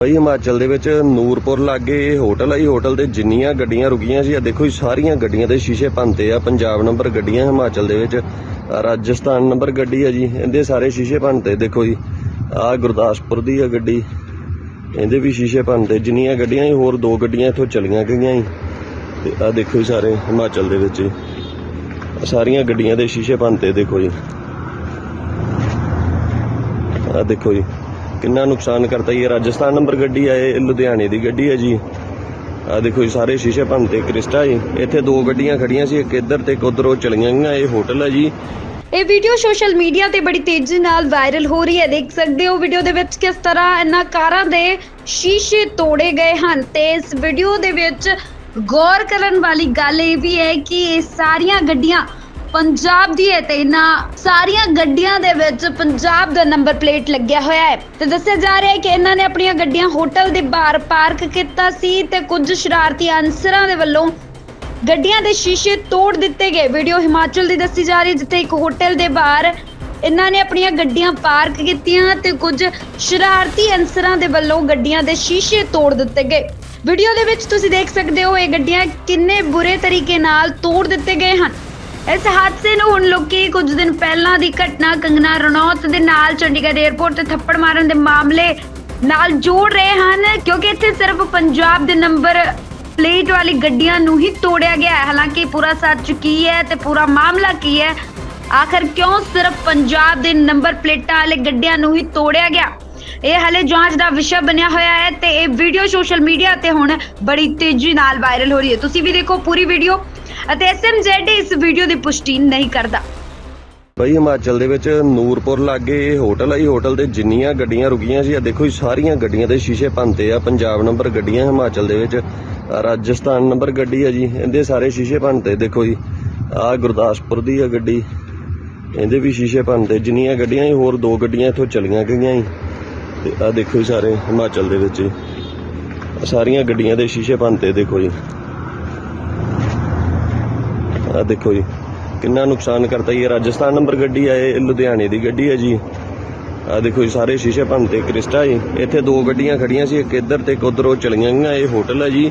ਭਾਈ ਹਿਮਾਚਲ ਦੇ ਵਿੱਚ ਨੂਰਪੁਰ ਲਾਗੇ ਇਹ ਹੋਟਲ ਆ ਜੀ ਹੋਟਲ ਤੇ ਜਿੰਨੀਆਂ ਗੱਡੀਆਂ ਰੁਕੀਆਂ ਸੀ ਆ ਦੇਖੋ ਜੀ, ਸਾਰੀਆਂ ਗੱਡੀਆਂ ਦੇ ਸ਼ੀਸ਼ੇ ਭੰਨਤੇ ਆ, ਪੰਜਾਬ ਨੰਬਰ ਗੱਡੀਆਂ ਹਿਮਾਚਲ ਦੇ ਵਿੱਚ, ਆਹ ਰਾਜਸਥਾਨ ਨੰਬਰ ਗੱਡੀ ਆ ਜੀ, ਇਹਦੇ ਸਾਰੇ ਸ਼ੀਸ਼ੇ ਭੰਨਤੇ, ਦੇਖੋ ਜੀ ਆ ਗੁਰਦਾਸਪੁਰ ਦੀ ਆ ਗੱਡੀ, ਇਹਦੇ ਵੀ ਸ਼ੀਸ਼ੇ ਭੰਨਤੇ, ਜਿੰਨੀਆਂ ਗੱਡੀਆਂ ਸੀ, ਹੋਰ ਦੋ ਗੱਡੀਆਂ ਇੱਥੋਂ ਚਲੀਆਂ ਗਈਆਂ ਸੀ, ਤੇ ਆ ਦੇਖੋ ਜੀ ਸਾਰੇ ਹਿਮਾਚਲ ਦੇ ਵਿੱਚ ਜੀ। ਸਾਰੀਆਂ ਗੱਡੀਆਂ ਦੇ ਸ਼ੀਸ਼ੇ ਭੰਨਤੇ, ਦੇਖੋ ਜੀ ਆ ਦੇਖੋ ਜੀ ਕਿੰਨਾ ਨੁਕਸਾਨ ਕਰਤਾ ਇਹ ਰਾਜਸਥਾਨ ਨੰਬਰ ਗੱਡੀ ਆ, ਇਹ ਲੁਧਿਆਣੇ ਦੀ ਗੱਡੀ ਹੈ ਜੀ। ਆ ਦੇਖੋ ਜੀ, ਸਾਰੇ ਸ਼ੀਸ਼ੇ ਭੰਨਤੇ ਕ੍ਰਿਸਟਾ ਜੀ। ਇੱਥੇ ਦੋ ਗੱਡੀਆਂ ਖੜੀਆਂ ਸੀ, ਇੱਕ ਇੱਧਰ ਤੇ ਇੱਕ ਉੱਧਰ, ਉਹ ਚਲੀਆਂ ਗਈਆਂ। ਇਹ ਹੋਟਲ ਹੈ ਜੀ। ਇਹ ਵੀਡੀਓ ਸੋਸ਼ਲ ਮੀਡੀਆ ਤੇ ਬੜੀ ਤੇਜ਼ੀ ਨਾਲ ਵਾਇਰਲ ਹੋ ਰਹੀ ਹੈ। ਦੇਖ ਸਕਦੇ ਹੋ ਵੀਡੀਓ ਦੇ ਵਿੱਚ ਕਿਸ ਤਰ੍ਹਾਂ ਇਹਨਾਂ ਕਾਰਾਂ ਦੇ ਸ਼ੀਸ਼ੇ ਤੋੜੇ ਗਏ ਹਨ ਤੇ ਇਸ ਵੀਡੀਓ ਦੇ ਵਿੱਚ ਗੌਰ ਕਰਨ ਵਾਲੀ ਗੱਲ ਇਹ ਵੀ ਹੈ ਕਿ ਇਹ ਸਾਰੀਆਂ ਗੱਡੀਆਂ ਪੰਜਾਬ ਦੀ ਹੈ ਤੇ ਇਹਨਾਂ ਸਾਰੀਆਂ ਗੱਡੀਆਂ ਦੇ ਵਿੱਚ ਪੰਜਾਬ ਦਾ ਨੰਬਰ ਪਲੇਟ ਲੱਗਿਆ ਹੋਇਆ ਹੈ। ਤੇ ਦੱਸਿਆ ਜਾ ਰਿਹਾ ਹੈ ਕਿ ਇਹਨਾਂ ਨੇ ਆਪਣੀਆਂ ਗੱਡੀਆਂ ਹੋਟਲ ਦੇ ਬਾਹਰ ਪਾਰਕ ਕੀਤਾ ਸੀ ਤੇ ਕੁਝ ਸ਼ਰਾਰਤੀ ਅਨਸਰਾਂ ਦੇ ਵੱਲੋਂ ਗੱਡੀਆਂ ਦੇ ਸ਼ੀਸ਼ੇ ਤੋੜ ਦਿੱਤੇ ਗਏ। ਵੀਡੀਓ ਹਿਮਾਚਲ ਦੀ ਦੱਸੀ ਜਾ ਰਹੀ ਜਿੱਥੇ ਇੱਕ ਹੋਟਲ ਦੇ ਬਾਹਰ ਇਹਨਾਂ ਨੇ ਆਪਣੀਆਂ ਗੱਡੀਆਂ ਪਾਰਕ ਕੀਤੀਆਂ ਤੇ ਕੁਝ ਸ਼ਰਾਰਤੀ ਅਨਸਰਾਂ ਦੇ ਵੱਲੋਂ ਗੱਡੀਆਂ ਦੇ ਸ਼ੀਸ਼ੇ ਤੋੜ ਦਿੱਤੇ ਗਏ। ਵੀਡੀਓ ਦੇ ਵਿੱਚ ਤੁਸੀਂ ਦੇਖ ਸਕਦੇ ਹੋ, ਇਹ ਗੱਡੀਆਂ ਕਿੰਨੇ ਬੁਰੇ ਤਰੀਕੇ ਨਾਲ ਤੋੜ ਦਿੱਤੇ ਗਏ ਹਨ। ਇਸ ਹਾਦਸੇ ਨੂੰ ਹੁਣ ਲੋਕੀ ਕੁਝ ਦਿਨ ਪਹਿਲਾਂ ਦੀ ਘਟਨਾ ਕੰਗਨਾ ਰਣੌਤ ਦੇ ਨਾਲ ਚੰਡੀਗੜ੍ਹ 에ਅਰਪੋਰਟ ਤੇ ਥੱਪੜ ਮਾਰਨ ਦੇ ਮਾਮਲੇ ਨਾਲ ਜੋੜ ਰਹੇ ਹਨ, ਕਿਉਂਕਿ ਇੱਥੇ ਸਿਰਫ ਪੰਜਾਬ ਦੇ ਨੰਬਰ ਪਲੇਟ ਵਾਲੀ ਗੱਡੀਆਂ ਨੂੰ ਹੀ ਤੋੜਿਆ ਗਿਆ ਹੈ। ਹਾਲਾਂਕਿ ਪੂਰਾ ਸੱਚ ਕੀ ਹੈ ਤੇ ਪੂਰਾ ਮਾਮਲਾ ਕੀ ਹੈ? ਆਖਰ ਕਿਉਂ ਸਿਰਫ ਪੰਜਾਬ ਦੇ ਨੰਬਰ ਪਲੇਟਾਂ ਵਾਲੇ ਗੱਡੀਆਂ ਨੂੰ ਹੀ ਤੋੜਿਆ ਗਿਆ? ਇਹ ਹਲੇ ਜਾਂਚ ਦਾ ਵਿਸ਼ਾ ਬਣਿਆ ਹੋਇਆ ਹੈ ਤੇ ਇਹ ਵੀਡੀਓ ਸੋਸ਼ਲ ਮੀਡੀਆ ਤੇ ਹੁਣ ਬੜੀ ਤੇਜ਼ੀ ਨਾਲ ਵਾਇਰਲ ਹੋ ਰਹੀ ਹੈ। ਤੁਸੀਂ ਵੀ ਦੇਖੋ ਪੂਰੀ ਵੀਡੀਓ। ਅਤੇ ਐਸਐਮਜ਼ੈਡ ਇਸ ਵੀਡੀਓ ਦੀ ਪੁਸ਼ਟੀ ਨਹੀਂ ਕਰਦਾ। ਭਾਈ ਹਿਮਾਚਲ ਦੇ ਵਿੱਚ ਨੂਰਪੁਰ ਲਾਗੇ ਇਹ ਹੋਟਲ ਆ ਹੋਟਲ ਤੇ ਜਿੰਨੀਆਂ ਗੱਡੀਆਂ ਰੁਕੀਆਂ ਸੀ ਆ ਦੇਖੋ ਜੀ, ਸਾਰੀਆਂ ਗੱਡੀਆਂ ਦੇ ਸ਼ੀਸ਼ੇ ਭੰਨਤੇ ਆ, ਪੰਜਾਬ ਨੰਬਰ ਗੱਡੀਆਂ ਹਿਮਾਚਲ ਦੇ ਵਿੱਚ ਰਾਜਸਥਾਨ ਨੰਬਰ ਗੱਡੀ ਆ ਜੀ, ਇਹਦੇ ਸਾਰੇ ਸ਼ੀਸ਼ੇ ਭੰਨਤੇ, ਦੇਖੋ ਜੀ ਆ ਗੁਰਦਾਸਪੁਰ ਦੀ ਆ ਗੱਡੀ, ਇਹਦੇ ਵੀ ਸ਼ੀਸ਼ੇ ਭੰਨਤੇ, ਜਿੰਨੀਆਂ ਗੱਡੀਆਂ ਸੀ, ਹੋਰ ਦੋ ਗੱਡੀਆਂ ਇੱਥੋਂ ਚਲੀਆਂ ਗਈਆਂ ਸੀ, ਤੇ ਆ ਦੇਖੋ ਜੀ ਸਾਰੇ ਹਿਮਾਚਲ ਦੇ ਵਿੱਚ ਸਾਰੀਆਂ ਗੱਡੀਆਂ ਦੇ ਸ਼ੀਸ਼ੇ ਭੰਨਤੇ, ਦੇਖੋ ਜੀ ਆ ਦੇਖੋ ਜੀ, ਕਿੰਨਾ ਨੁਕਸਾਨ ਕਰਤਾ ਜੀ। ਇਹ ਰਾਜਸਥਾਨ ਨੰਬਰ ਗੱਡੀ ਆ, ਇਹ ਲੁਧਿਆਣੇ ਦੀ ਗੱਡੀ ਹੈ ਜੀ। ਆ ਦੇਖੋ ਜੀ, ਸਾਰੇ ਸ਼ੀਸ਼ੇ ਭੰਨਤੇ ਕ੍ਰਿਸਟਾ ਜੀ। ਇੱਥੇ ਦੋ ਗੱਡੀਆਂ ਖੜੀਆਂ ਸੀ, ਇੱਕ ਇੱਧਰ ਤੇ ਇੱਕ ਉੱਧਰ, ਉਹ ਚਲੀਆਂ ਗਈਆਂ। ਇਹ ਹੋਟਲ ਹੈ ਜੀ।